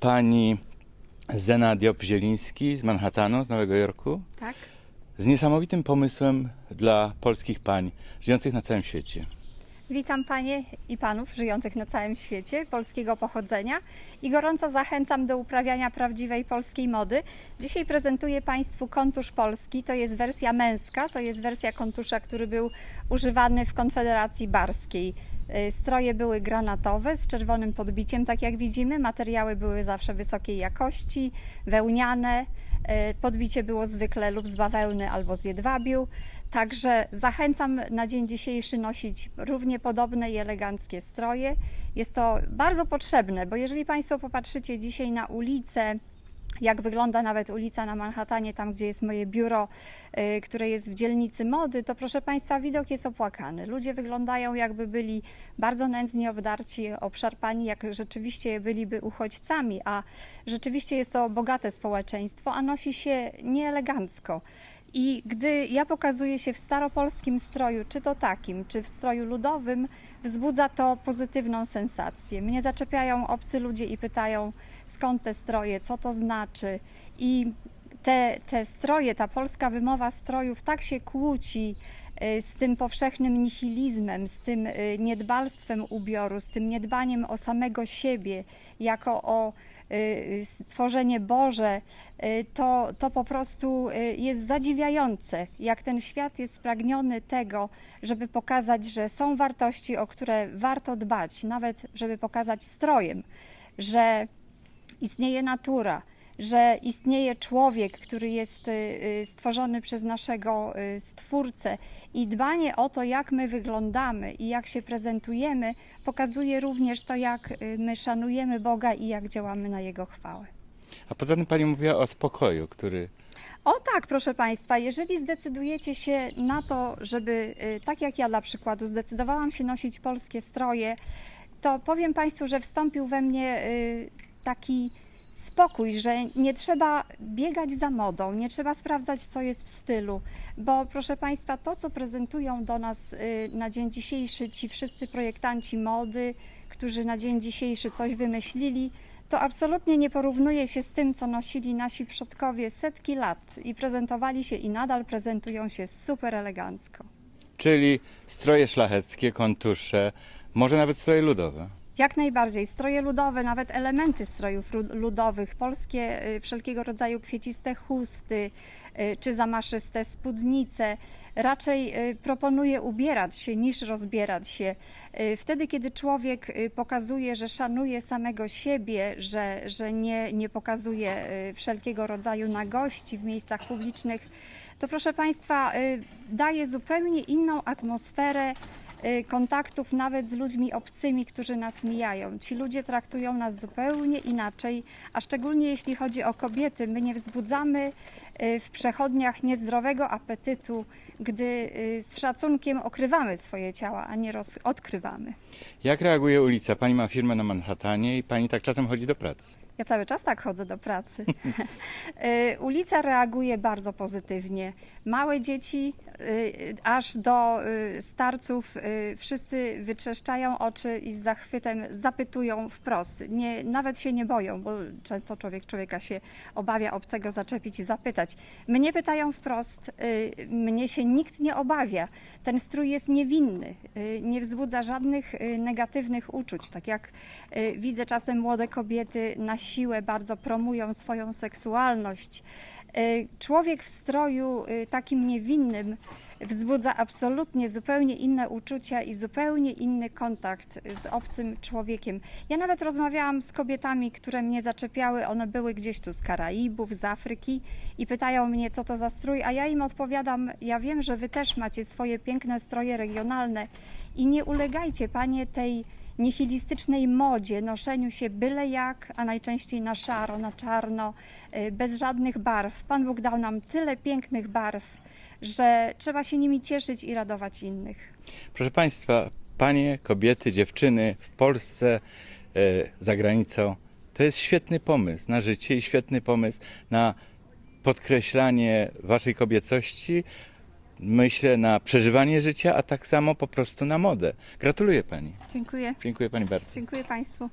pani Zena Diop-Zieliński z Manhattanu, z Nowego Jorku, Tak? z niesamowitym pomysłem dla polskich pań żyjących na całym świecie. Witam Panie i Panów żyjących na całym świecie polskiego pochodzenia i gorąco zachęcam do uprawiania prawdziwej polskiej mody. Dzisiaj prezentuję Państwu kontusz polski. To jest wersja męska, to jest wersja kontusza, który był używany w Konfederacji Barskiej. Y, Stroje były granatowe z czerwonym podbiciem, tak jak widzimy. Materiały były zawsze wysokiej jakości, wełniane. Y, Podbicie było zwykle lub z bawełny albo z jedwabiu. Także zachęcam na dzień dzisiejszy nosić równie podobne i eleganckie stroje. Jest to bardzo potrzebne, bo jeżeli Państwo popatrzycie dzisiaj na ulicę, jak wygląda nawet ulica na Manhattanie, tam gdzie jest moje biuro, y, które jest w dzielnicy mody, to proszę Państwa, widok jest opłakany. Ludzie wyglądają jakby byli bardzo nędznie obdarci, obszarpani, jak rzeczywiście byliby uchodźcami, a rzeczywiście jest to bogate społeczeństwo, a nosi się nieelegancko. I gdy ja pokazuję się w staropolskim stroju, czy to takim, czy w stroju ludowym, wzbudza to pozytywną sensację. Mnie zaczepiają obcy ludzie i pytają, skąd te stroje, co to znaczy. I te, te stroje, ta polska wymowa strojów tak się kłóci y, z tym powszechnym nihilizmem, z tym y, niedbalstwem ubioru, z tym niedbaniem o samego siebie, jako o stworzenie Boże, y, to, to po prostu y, jest zadziwiające, jak ten świat jest spragniony tego, żeby pokazać, że są wartości, o które warto dbać, nawet żeby pokazać strojem, że istnieje natura, że istnieje człowiek, który jest y, y, stworzony przez naszego y, Stwórcę i dbanie o to, jak my wyglądamy i jak się prezentujemy, pokazuje również to, jak my szanujemy Boga i jak działamy na Jego chwałę. A poza tym pani mówiła o spokoju, który O tak, proszę Państwa, jeżeli zdecydujecie się na to, żeby, tak jak ja dla przykładu, zdecydowałam się nosić polskie stroje, to powiem Państwu, że wstąpił we mnie taki spokój, że nie trzeba biegać za modą, nie trzeba sprawdzać, co jest w stylu, bo proszę Państwa, to, co prezentują do nas y, na dzień dzisiejszy ci wszyscy projektanci mody, którzy na dzień dzisiejszy coś wymyślili, to absolutnie nie porównuje się z tym, co nosili nasi przodkowie setki lat i prezentowali się i nadal prezentują się super elegancko. czyli stroje szlacheckie, kontusze, może nawet stroje ludowe. Jak najbardziej. Stroje ludowe, nawet elementy strojów ludowych, polskie y, wszelkiego rodzaju kwieciste chusty y, czy zamaszyste spódnice. Raczej y, proponuję ubierać się niż rozbierać się. Wtedy, kiedy człowiek pokazuje, że szanuje samego siebie, że, że nie, nie pokazuje wszelkiego rodzaju nagości w miejscach publicznych, to proszę Państwa, daje zupełnie inną atmosferę kontaktów nawet z ludźmi obcymi, którzy nas mijają. Ci ludzie traktują nas zupełnie inaczej, a szczególnie jeśli chodzi o kobiety, my nie wzbudzamy y, w przechodniach niezdrowego apetytu, gdy y, z szacunkiem okrywamy swoje ciała, a nie odkrywamy. Jak reaguje ulica? Pani ma firmę na Manhattanie i pani tak czasem chodzi do pracy. Ja cały czas tak chodzę do pracy. Y, Ulica reaguje bardzo pozytywnie. Małe dzieci, y, aż do y, starców, wszyscy wytrzeszczają oczy i z zachwytem zapytują wprost. Nie, nawet się nie boją, bo często człowiek człowieka się obawia obcego zaczepić i zapytać. Mnie pytają wprost, mnie się nikt nie obawia. Ten strój jest niewinny, nie wzbudza żadnych negatywnych uczuć. Tak jak widzę czasem młode kobiety na siłę bardzo promują swoją seksualność. Y, Człowiek w stroju y, takim niewinnym wzbudza absolutnie zupełnie inne uczucia i zupełnie inny kontakt z obcym człowiekiem. Ja nawet rozmawiałam z kobietami, które mnie zaczepiały, one były gdzieś tu z Karaibów, z Afryki i pytają mnie, co to za strój, a ja im odpowiadam, ja wiem, że wy też macie swoje piękne stroje regionalne i nie ulegajcie, panie, tej nihilistycznej modzie, noszeniu się byle jak, a najczęściej na szaro, na czarno, y, bez żadnych barw. Pan Bóg dał nam tyle pięknych barw, że trzeba się nimi cieszyć i radować innych. Proszę Państwa, panie, kobiety, dziewczyny w Polsce, e, za granicą, to jest świetny pomysł na życie i świetny pomysł na podkreślanie waszej kobiecości, myślę na przeżywanie życia, a tak samo po prostu na modę. Gratuluję pani. Dziękuję. Dziękuję pani bardzo. Dziękuję Państwu.